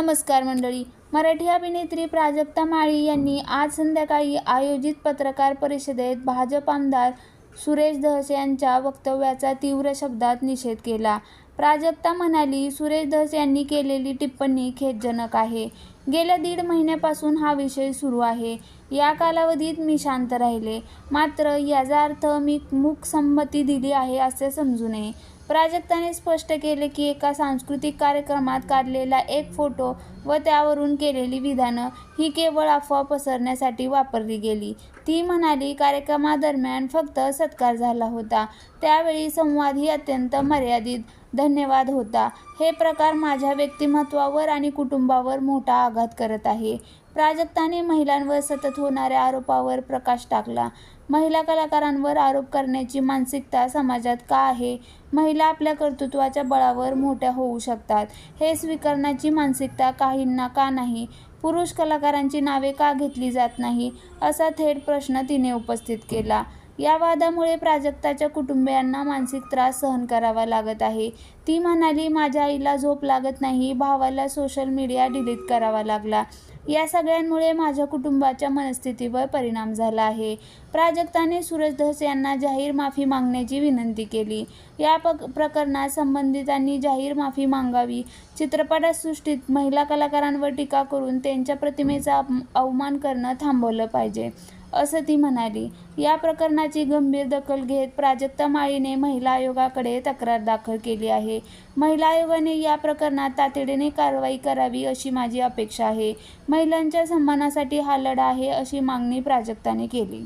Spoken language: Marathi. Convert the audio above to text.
नमस्कार मंडळी. मराठी अभिनेत्री प्राजक्ता माळी यांनी आज संध्याकाळी आयोजित पत्रकार परिषदेत भाजप आमदार सुरेश धस यांच्या वक्तव्याचा तीव्र शब्दात निषेध केला. प्राजक्ता म्हणाली सुरेश धस यांनी केलेली टिप्पणी खेदजनक आहे. गेल्या दीड महिन्यापासून हा विषय सुरू आहे. या कालावधीत मी शांत राहिले. मात्र याचा अर्थ मी मूक संमती दिली आहे असे समजू नये. प्राजक्ताने स्पष्ट केले की एका सांस्कृतिक कार्यक्रमात काढलेला एक फोटो व त्यावरून केलेली विधानं ही केवळ अफवा पसरण्यासाठी वापरली गेली. ती म्हणाली कार्यक्रमादरम्यान फक्त सत्कार झाला होता. त्यावेळी संवाद ही अत्यंत मर्यादित धन्यवाद होता. हे प्रकार माझ्या व्यक्तिमत्वावर आणि कुटुंबावर मोठा आघात करत आहे. प्राजक्ताने महिलांवर सतत होणाऱ्या आरोपावर प्रकाश टाकला. महिला कलाकारांवर आरोप करण्याची मानसिकता समाजात का आहे? महिला आपल्या कर्तृत्वाच्या बळावर मोठ्या होऊ शकतात. हे स्वीकारण्याची मानसिकता का काहींना का नाही? पुरुष कलाकारांची नावे का घेतली जात नाही? असा थेट प्रश्न तिने उपस्थित केला. या वादामुळे प्राजक्ताच्या कुटुंबियांना मानसिक त्रास सहन करावा लागत आहे. ती म्हणाली माझ्या आईला झोप लागत नाही. भावाला सोशल मीडिया डिलीट करावा लागला. या सगळ्यांमुळे माझ्या कुटुंबाच्या मनस्थितीवर परिणाम झाला आहे. प्राजक्ताने सूरज धस यांना जाहीर माफी मागण्याची विनंती केली. या पक प्रकरणात संबंधितांनी जाहीर माफी मागावी चित्रपटसृष्टीत महिला कलाकारांवर टीका करून त्यांच्या प्रतिमेचा अवमान करणं थांबवलं पाहिजे. असं ती म्हणाली. या प्रकरणाची गंभीर दखल घेत प्राजक्ता माळीने महिला आयोगाकडे तक्रार दाखल केली आहे. महिला आयोगाने या प्रकरणात तातडीने कारवाई करावी अशी माझी अपेक्षा आहे. महिलांच्या सन्मानासाठी हा लढा आहे अशी मागणी प्राजक्ताने केली.